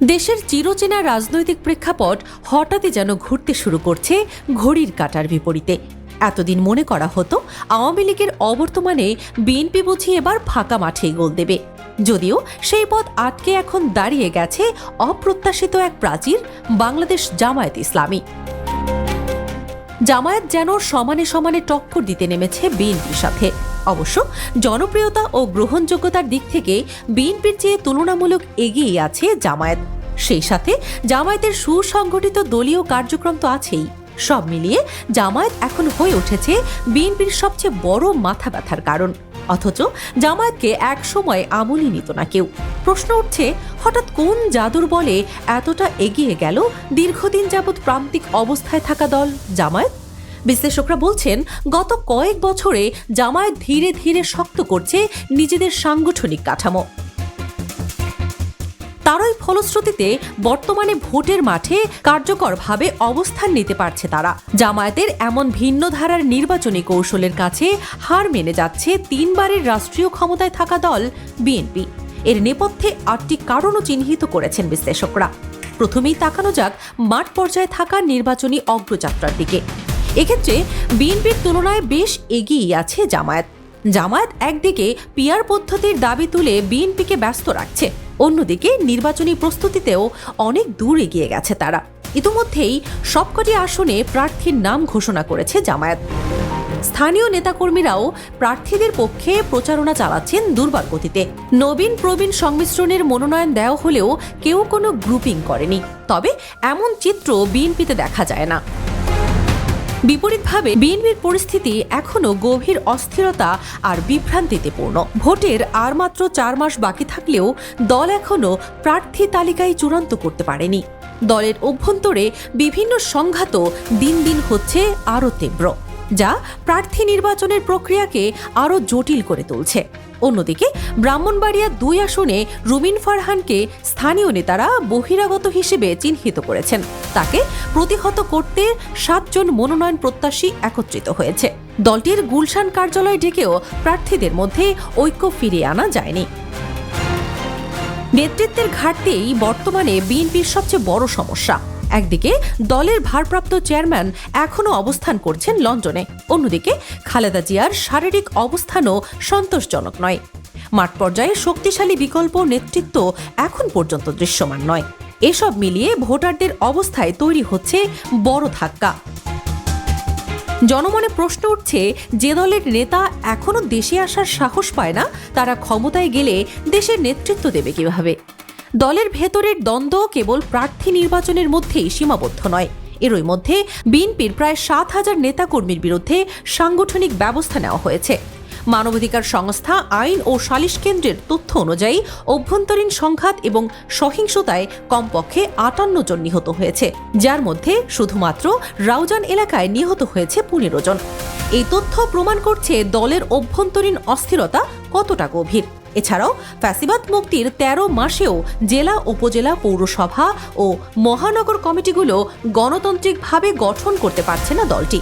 দেশের চিরচেনা রাজনৈতিক প্রেক্ষাপট হঠাৎই যেন ঘুরতে শুরু করছে ঘড়ির কাটার বিপরীতে। এতদিন মনে করা হতো, আওয়ামী লীগের অবর্তমানে বিএনপি বুঝি এবার ফাঁকা মাঠেই গোল দেবে। যদিও সেই পথ আটকে এখন দাঁড়িয়ে গেছে অপ্রত্যাশিত এক প্রাচীর, বাংলাদেশ জামায়াত ইসলামী। জামায়াত যেন সমানে সমানে টক্কর দিতে নেমেছে বিএনপির সাথে। অবশ্য জনপ্রিয়তা ও গ্রহণযোগ্যতার দিক থেকে বিএনপির চেয়ে তুলনামূলক এগিয়ে আছে জামায়াত। সেই সাথে জামায়াতের সুসংগঠিত দলীয় কার্যক্রম তো আছেই। সব মিলিয়ে জামায়াত এখন হয়ে উঠেছে বিএনপির সবচেয়ে বড় মাথা ব্যথার কারণ। অথচ জামায়াতকে এক সময় আমলই নিত না কেউ। প্রশ্ন উঠছে, হঠাৎ কোন জাদুর বলে এতটা এগিয়ে গেল দীর্ঘদিন যাবৎ প্রান্তিক অবস্থায় থাকা দল জামায়াত? বিশ্লেষকরা বলছেন, গত কয়েক বছরে জামায়াত ধীরে ধীরে শক্ত করছে নিজেদের সাংগঠনিক কাঠামো। তারই ফলশ্রুতিতে বর্তমানে ভোটের মাঠে কার্যকরভাবে অবস্থান নিতে পারছে তারা। জামায়াতের এমন ভিন্ন ধারার নির্বাচনী কৌশলের কাছে হার মেনে যাচ্ছে তিনবারের রাষ্ট্রীয় ক্ষমতায় থাকা দল বিএনপি। এর নেপথ্যে আটটি কারণও চিহ্নিত করেছেন বিশ্লেষকরা। প্রথমেই তাকানো যাক মাঠ পর্যায়ে থাকা নির্বাচনী অগ্রযাত্রার দিকে। এক্ষেত্রে বিএনপির তুলনায় বেশ এগিয়ে আছে জামায়াত। জামায়াত একদিকে পিয়ার পদ্ধতির দাবি তুলে বিএনপিকে ব্যস্ত রাখছে, অন্যদিকে নির্বাচনী প্রস্তুতিতেও অনেক দূর এগিয়ে গেছে তারা। ইতিমধ্যেই সবকটি আসনে প্রার্থীর নাম ঘোষণা করেছে জামায়াত। স্থানীয় নেতাকর্মীরাও প্রার্থীদের পক্ষে প্রচারণা চালাচ্ছেন দুর্বার গতিতে। নবীন প্রবীণ সংমিশ্রণের মনোনয়ন দেওয়া হলেও কেউ কোনো গ্রুপিং করেনি, তবে এমন চিত্র বিএনপিতে দেখা যায় না। বিপরীতভাবে বিএনপির পরিস্থিতি এখনও গভীর অস্থিরতা আর বিভ্রান্তিতে পূর্ণ। ভোটের আর মাত্র চার মাস বাকি থাকলেও দল এখনও প্রার্থী তালিকায় চূড়ান্ত করতে পারেনি। দলের অভ্যন্তরে বিভিন্ন সংঘাত দিন দিন হচ্ছে আরও তীব্র, যা প্রার্থী নির্বাচনের প্রক্রিয়াকে আরও জটিল করে তুলছে। অন্যদিকে ব্রাহ্মণবাড়িয়া দুই আসনে রুমিন ফারহানকে স্থানীয় নেতারা বহিরাগত হিসেবে চিহ্নিত করেছেন। তাকে প্রতিহত করতে সাতজন মনোনয়ন প্রত্যাশী একত্রিত হয়েছে। দলটির গুলশান কার্যালয় ডেকেও প্রার্থীদের মধ্যে ঐক্য ফিরিয়ে আনা যায়নি। নেতৃত্বের ঘাটতিই বর্তমানে বিএনপির সবচেয়ে বড় সমস্যা। একদিকে দলের ভারপ্রাপ্ত চেয়ারম্যান এখনও অবস্থান করছেন লন্ডনে, অন্যদিকে খালেদা জিয়ার শারীরিক অবস্থানও সন্তোষজনক নয়। মাঠ পর্যায়ে শক্তিশালী বিকল্প নেতৃত্ব এখন পর্যন্ত দৃশ্যমান নয়। এসব মিলিয়ে ভোটারদের অবস্থায় তৈরি হচ্ছে বড় ধাক্কা। জনমনে প্রশ্ন উঠছে, যে দলের নেতা এখনও দেশে আসার সাহস পায় না, তারা ক্ষমতায় গেলে দেশের নেতৃত্ব দেবে কীভাবে? দলের ভেতরের দ্বন্দ্ব কেবল প্রার্থী নির্বাচনের মধ্যেই সীমাবদ্ধ নয়। এরই মধ্যে বিএনপির প্রায় সাত হাজার নেতাকর্মীর বিরুদ্ধে সাংগঠনিক ব্যবস্থা নেওয়া হয়েছে। মানবাধিকার সংস্থা, আইন ও সালিশ কেন্দ্রের তথ্য অনুযায়ী অভ্যন্তরীণ সংঘাত এবং সহিংসতায় কমপক্ষে আটান্ন জন নিহত হয়েছে, যার মধ্যে শুধুমাত্র রাউজান এলাকায় নিহত হয়েছে পনেরো জন। এই তথ্য প্রমাণ করছে দলের অভ্যন্তরীণ অস্থিরতা কতটা গভীর। এছাড়াও ফ্যাসিবাদ মুক্তির ১৩ মাসেও জেলা, উপজেলা, পৌরসভা ও মহানগর কমিটিগুলো গণতান্ত্রিকভাবে গঠন করতে পারছে না দলটি।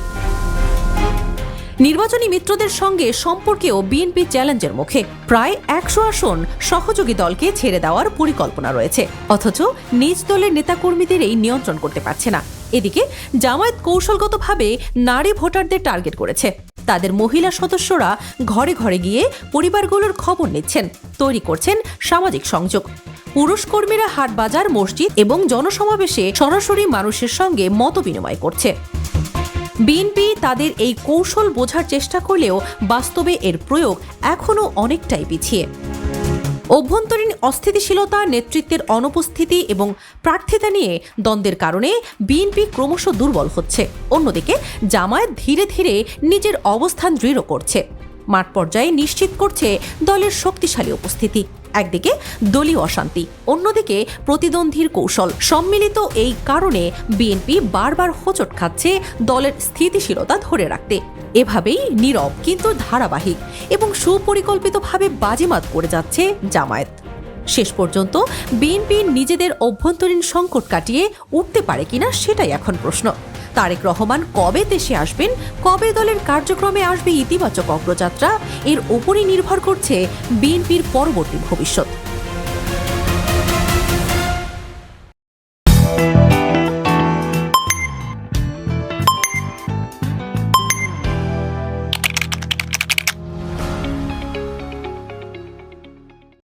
নির্বাচনী মিত্রদের সঙ্গে সম্পর্কেও বিএনপি চ্যালেঞ্জের মুখে। প্রায় একশো আসন সহযোগী দলকে ছেড়ে দেওয়ার পরিকল্পনা রয়েছে। অথচ নিজ দলের নেতাকর্মীদের এই নিয়ন্ত্রণ করতে পারছে না। এদিকে জামায়াত কৌশলগতভাবে নারী ভোটারদের টার্গেট করেছে। তাদের মহিলা সদস্যরা ঘরে ঘরে গিয়ে পরিবারগুলোর খবর নিচ্ছেন, তৈরি করছেন সামাজিক সংযোগ। পুরুষ কর্মীরা হাট বাজার, মসজিদ এবং জনসমাবেশে সরাসরি মানুষের সঙ্গে মত বিনিময় করছে। বিএনপি তাদের এই কৌশল বোঝার চেষ্টা করলেও বাস্তবে এর প্রয়োগ এখনও অনেকটাই পিছিয়ে। অভ্যন্তরীণ অস্থিতিশীলতা, নেতৃত্বের অনুপস্থিতি এবং প্রার্থিতা নিয়ে দ্বন্দ্বের কারণে বিএনপি ক্রমশ দুর্বল হচ্ছে। অন্যদিকে জামায়াত ধীরে ধীরে নিজের অবস্থান দৃঢ় করছে। মাঠ পর্যায়ে নিশ্চিত করছে দলের শক্তিশালী উপস্থিতি। একদিকে দলীয় অশান্তি, অন্যদিকে প্রতিদ্বন্দ্বীর কৌশল সম্মিলিত এই কারণে বিএনপি বারবার হোঁচট খাচ্ছে দলের স্থিতিশীলতা ধরে রাখতে। এভাবেই নীরব কিন্তু ধারাবাহিক এবং সুপরিকল্পিতভাবে বাজিমাত করে যাচ্ছে জামায়াত। শেষ পর্যন্ত বিএনপি নিজেদের অভ্যন্তরীণ সংকট কাটিয়ে উঠতে পারে কিনা সেটাই এখন প্রশ্ন। তারেক রহমান কবে দেশে আসবেন? কবে দলের কার্যক্রমে আসবে ইতিবাচক অগ্রযাত্রা? এর ওপরই নির্ভর করছে বিএনপির পরবর্তী ভবিষ্যৎ।